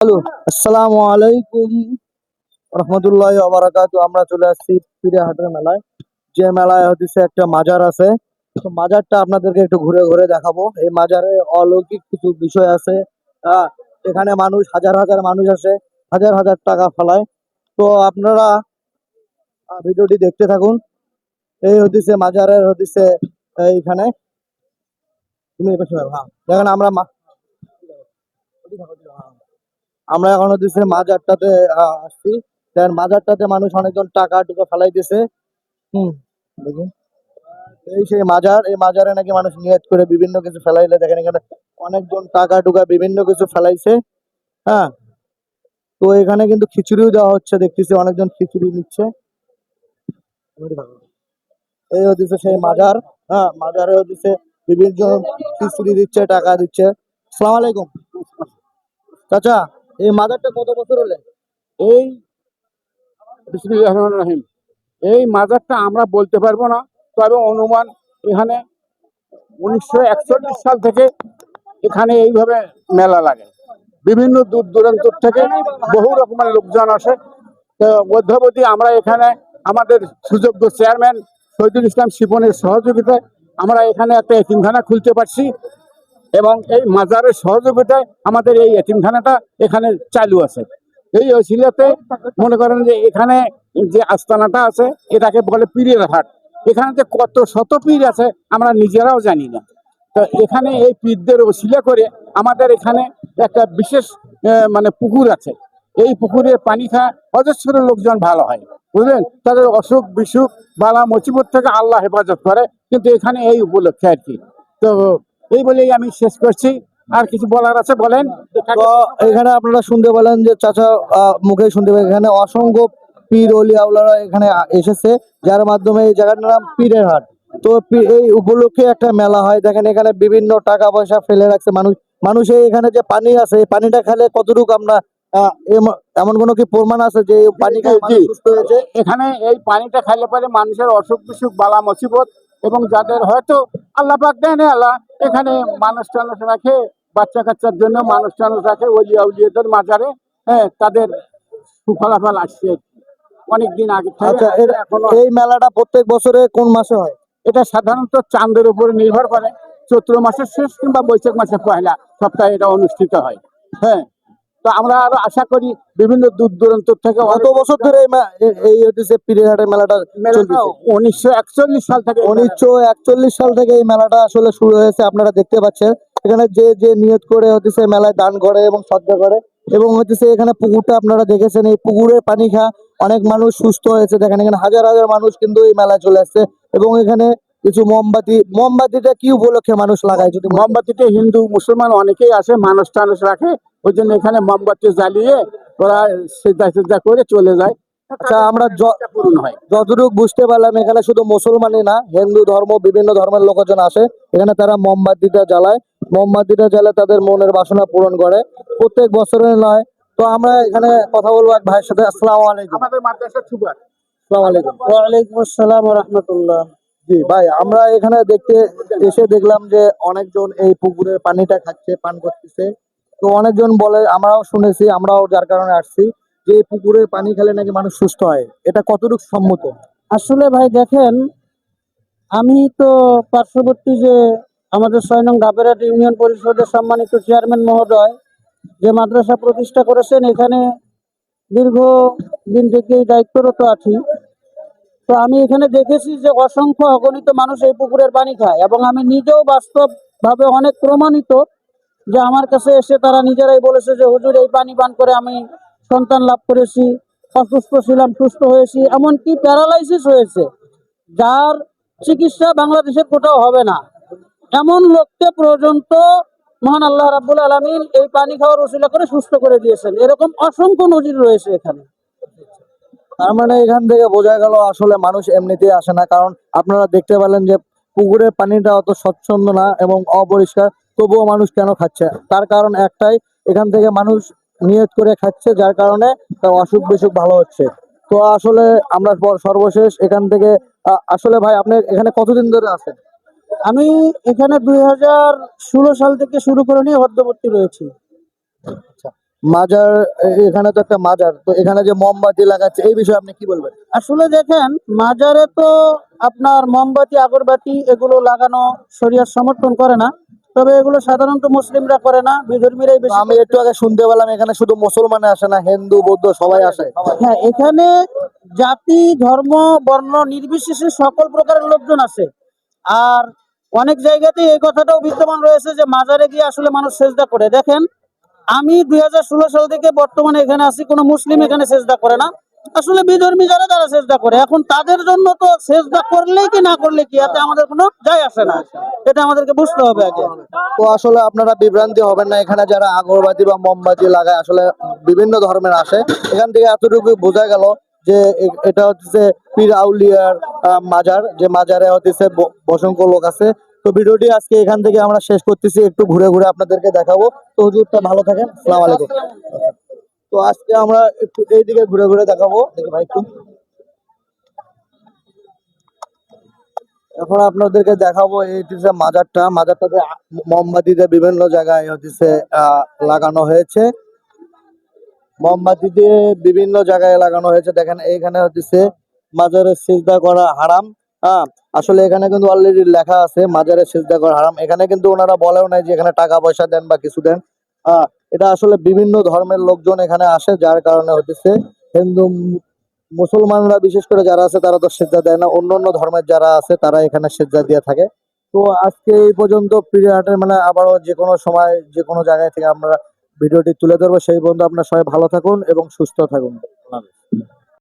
Hello, আসসালামু আলাইকুম। রহমতুল্লাহ আবরাকাতু আমরা চলে আসছি পিড়াহাটের মেলায়। যে মেলায় হচ্ছে একটা মাজার আছে। তো মাজারটা আপনাদেরকে একটু ঘুরে ঘুরে দেখাবো। এই মাজারে অলৌকিক কিছু বিষয় আছে। এখানে মানুষ, হাজার হাজার মানুষ আসে, হাজার হাজার টাকা ফেলায়। তো আপনারা ভিডিওটি দেখতে থাকুন। এই হচ্ছে মাজারের হচ্ছে এইখানে। তুমি হ্যাঁ। দেখেন আমরা আমরা এখন হচ্ছে মাজারটাতে আসছি। দেখেন মাজারটাতে মানুষ অনেকজন টাকা টুকা ফেলাই দিছে। হুম, দেখুন। এই সেই মাজার, এই মাজারে নাকি মানুষ নিয়ত করে বিভিন্ন কিছু ফেলাইলে দেখেন এখানে অনেকজন টাকা টুকা বিভিন্ন কিছু ফেলাইছে। হ্যাঁ তো এখানে কিন্তু খিচুড়িও দেওয়া হচ্ছে, দেখতেছি অনেকজন খিচুড়ি নিচ্ছে। এই হচ্ছে সেই মাজার হ্যাঁ মাজারে হচ্ছে বিভিন্ন খিচুড়ি দিচ্ছে, টাকা দিচ্ছে। আসসালামু আলাইকুম। চাচা এই মাজারটা কত বছর হলে? এই বিসমিল্লাহির রহমানির রহিম। এই মাজারটা আমরা বলতে পারব না, তবে অনুমান এখানে উনিশশো একচল্লিশ সাল থেকে এখানে এইভাবে মেলা লাগে। বিভিন্ন দূর দূরান্ত থেকে বহু রকমের লোকজন আসে। তো মধ্যবর্তী আমরা এখানে আমাদের সুযোগ্য চেয়ারম্যান শহীদুল ইসলাম শিপনের সহযোগিতায় আমরা এখানে একটা এতিমখানা খুলতে পারছি। এবং এই মাজারের সহযোগিতায় আমাদের এই এতিমখানাটা এখানে চালু আছে। এই ওসিলাতে মনে করেন যে এখানে যে আস্তানাটা আছে, এটাকে বলে পীরের হাট। এখানে যে কত শত পীর আছে, আমরা নিজেরাও জানি না। তো এখানে এই পীরদের ওসিলা করে আমাদের এখানে একটা বিশেষ মানে পুকুর আছে। এই পুকুরের পানি খায় অজস্র লোকজন ভালো হয়, বুঝলেন? তাদের অসুখ বিসুখ, বালা মুসিবত থেকে আল্লাহ হেফাজত করে, কিন্তু এখানে এই উপলক্ষে আর কি। তো এই বলেই আমি শেষ করছি। আর কিছু বলার আছে বলেন? তো এখানে আপনারা শুনতে পেলেন যে চাচা মুখে শুনতে পেলেন। এখানে অসংখ্য পীর অলি আউলারা এখানে এসেছে যার মাধ্যমে এই জায়গাটার নাম পীরের হাট। তো এই উপলক্ষে একটা মেলা হয়। দেখেন এখানে বিভিন্ন টাকা পয়সা ফেলে রাখছে মানুষ। মানুষের এখানে যে পানি আছে এই পানিটা খেলে কতটুকু আমরা এমন কোনো কি প্রমাণ আছে যে পানি মানুষ এখানে এই পানিটা খাইলে পরে মানুষের অসুখ বিসুখ বালা মুসিবত এবং যাদের হয়তো আল্লাহ পাক দেন আল্লাহ এখানে মানুষ টানুষ রাখে বাচ্চা কাচ্চার জন্য মানুষ টানুষ রাখে ওলিয়া উলিয়াদের মাজারে হ্যাঁ তাদের সুফলাফল আসছে। অনেকদিন আগে আচ্ছা এখনও এই মেলাটা প্রত্যেক বছরে কোন মাসে হয়? এটা সাধারণত চাঁদের উপরে নির্ভর করে। চৈত্র মাসের শেষ কিংবা বৈশাখ মাসের পয়লা সপ্তাহে এটা অনুষ্ঠিত হয়। হ্যাঁ তো আমরা আরও আশা করি বিভিন্ন দূর দূরান্ত থেকে কত বছর ধরে এই হচ্ছে পীরের মেলাটা উনিশশো একচল্লিশ সাল থেকে উনিশশো একচল্লিশ সাল থেকে এই মেলাটা আসলে শুরু হয়েছে আপনারা দেখতে পাচ্ছেন। এখানে যে যে নিয়ত করে হচ্ছে মেলায় দান করে এবং শ্রদ্ধা করে এবং হচ্ছে এখানে পুকুরটা আপনারা দেখেছেন এই পুকুরের পানি খা অনেক মানুষ সুস্থ হয়েছে। দেখেন এখানে হাজার হাজার মানুষ কিন্তু এই মেলায় চলে আসছে। এবং এখানে কিছু মোমবাতি মোমবাতিটা কি উপলক্ষে মানুষ লাগায় যদি? মোমবাতিতে হিন্দু মুসলমান অনেকেই আসে মানুষ টানুষ রাখে ওই জন্য এখানে মোমবাতি জ্বালিয়ে ওরা সিদ্ধা সেজা করে চলে যায়। আচ্ছা আমরা পূরণ হয়। যতটুকু বুঝতে পারলাম এখানে শুধু মুসলমানই না হিন্দু ধর্ম বিভিন্ন ধর্মের লোকজন আসে এখানে তারা মোমবাতিটা জ্বালায়। মোমবাতিটা জ্বালায় তাদের মনের বাসনা পূরণ করে। প্রত্যেক বছরের নয়। তো আমরা এখানে কথা বলব এক ভাইয়ের সাথে। আসসালামু আলাইকুম। আমাদের মাদ্রাসা সুগার। আসসালামু আলাইকুম। ওয়ালাইকুম আসসালাম রহমতুল্লাহ। জি, ভাই, আমরা এখানে দেখতে এসে দেখলাম যে অনেকজন এই পুকুরের পানিটা খাচ্ছে, পান করতেছে। তো অনেকজন বলে, আমরাও শুনেছি, আমরাও যার কারণে আসছি যে পুকুরের পানি খেলে নাকি মানুষ সুস্থ হয়। এটা কতটুকু সম্মত? আসলে ভাই, দেখেন, আমি তো পার্শ্ববর্তী যে আমাদের ছয় নং গাবেরহাট ইউনিয়ন পরিষদের সম্মানিত চেয়ারম্যান মহোদয় যে মাদ্রাসা প্রতিষ্ঠা করেছেন, এখানে দীর্ঘ দিন থেকেই দায়িত্বরত আছি। তো আমি এখানে দেখেছি যে অসংখ্য অগণিত মানুষ এই পুকুরের পানি খায় এবং আমি নিজেও বাস্তবভাবে অনেক প্রমাণিত যে আমার কাছে এসে তারা নিজেরাই বলেছে যে, হুজুর, এই পানি পান করে আমি সন্তান লাভ করেছি, অসুস্থ ছিলাম, সুস্থ হয়েছি। এমনকি প্যারালাইসিস হয়েছে, যার চিকিৎসা বাংলাদেশের কোথাও হবে না। এমন লোককে পর্যন্ত মহান আল্লাহ রাব্বুল আলমিন এই পানি খাওয়ার ওসিলা করে সুস্থ করে দিয়েছেন। এরকম অসংখ্য নজির রয়েছে এখানে। তার মানে এখান থেকে বোঝা গেল আসলে মানুষ এমনিতেই আসে না। কারণ আপনারা দেখতে পেলেন যে পুকুরের পানিটা অত স্বচ্ছন্দ না এবং অপরিষ্কার তবুও মানুষ কেন খাচ্ছে? তার কারণ একটাই এখান থেকে মানুষ নিয়ত করে খাচ্ছে যার কারণে তার অসুখ বিসুখ ভালো হচ্ছে। তো আসলে আমরা সর্বশেষ এখান থেকে আসলে ভাই আপনি এখানে কতদিন ধরে আছেন? আমি এখানে দুই হাজার ষোলো সাল থেকে শুরু করে নিয়ে মধ্যবর্তী রয়েছি। মাজার এখানে তো একটা মাজার তো এখানে যে মোমবাতি লাগাচ্ছে এই বিষয়ে আপনি কি বলবেন? আসলে দেখেন মাজারে তো আপনার মোমবাতি আগরবাতি এগুলো লাগানো শরিয়ার সমর্থন করে না। তবে এগুলো সাধারণত মুসলিমরা করে না বিধর্মীরাই বেশি আমি একটু আগে শুনতে পেলাম এখানে শুধু মুসলমান আসে না হিন্দু বৌদ্ধ সবাই আসে। হ্যাঁ এখানে জাতি ধর্ম বর্ণ নির্বিশেষে সকল প্রকারের লোকজন আছে আর অনেক জায়গাতে এই কথাটাও বিদ্যমান রয়েছে যে মাজারে গিয়ে আসলে মানুষ সেজদা করে। দেখেন আমি দুই সাল থেকে বর্তমানে এখানে আছি, কোনো মুসলিম এখানে সেজদা করে না। আসলে বিধর্মী যারা, তারা সেজদা করে। এখন তাদের জন্য তো সেজদা করলেই কি, না করলে কি, এতে আমাদের কোনো যায় আসে না। এটা আমাদেরকে বুঝতে হবে আগে। তো আসলে আপনারা বিভ্রান্তি হবেন না, এখানে যারা আগরবাতি বা মোমবাতি লাগায়, আসলে বিভিন্ন ধর্মের আসে। এখান থেকে এতটুকু বোঝা গেল যে এটা হচ্ছে পীর আউলিয়ার মাজার। যে মাজারে হচ্ছে ব- অসংখ্য লোক আছে তো ভিডিওটি আজকে এখান থেকে আমরা শেষ করতেছি। একটু ঘুরে ঘুরে আপনাদেরকে দেখাবো। তো হুজুরটা ভালো থাকেন। আসসালামু আলাইকুম। তো আজকে আমরা একটু এইদিকে ঘুরে ঘুরে দেখাবো। দেখি ভাই একটু। এখন আপনাদেরকে দেখাবো, এই হচ্ছে মাজারটা। মাজারটাতে আ- মোমবাতি দিয়ে বিভিন্ন জায়গায় হচ্ছে লাগানো হয়েছে। মোমবাতি দিয়ে বিভিন্ন জায়গায় লাগানো হয়েছে। দেখেন, এইখানে হচ্ছে মাজারের সিজদা করা হারাম। হ্যাঁ আসলে এখানে কিন্তু অলরেডি লেখা আছে, মাজারে সিজদা করা হারাম। এখানে কিন্তু ওনারা বলেও নাই যে এখানে টাকা পয়সা দেন বা কিছু দেন। এটা আসলে বিভিন্ন ধর্মের লোকজন এখানে আসে, যার কারণে হচ্ছে হিন্দু মুসলমানরা বিশেষ করে যারা আছে, তারা তো সেজদা দেয় না। অন্য অন্য ধর্মের যারা আছে, তারা এখানে সেজদা দিয়ে থাকে। তো আজকে এই পর্যন্ত পিরিয়াহাটের মানে আবারও যে কোনো সময়, যে কোনো জায়গায় থেকে আমরা ভিডিওটি তুলে ধরবো। সেই পর্যন্ত আপনার সবাই ভালো থাকুন এবং সুস্থ থাকুন।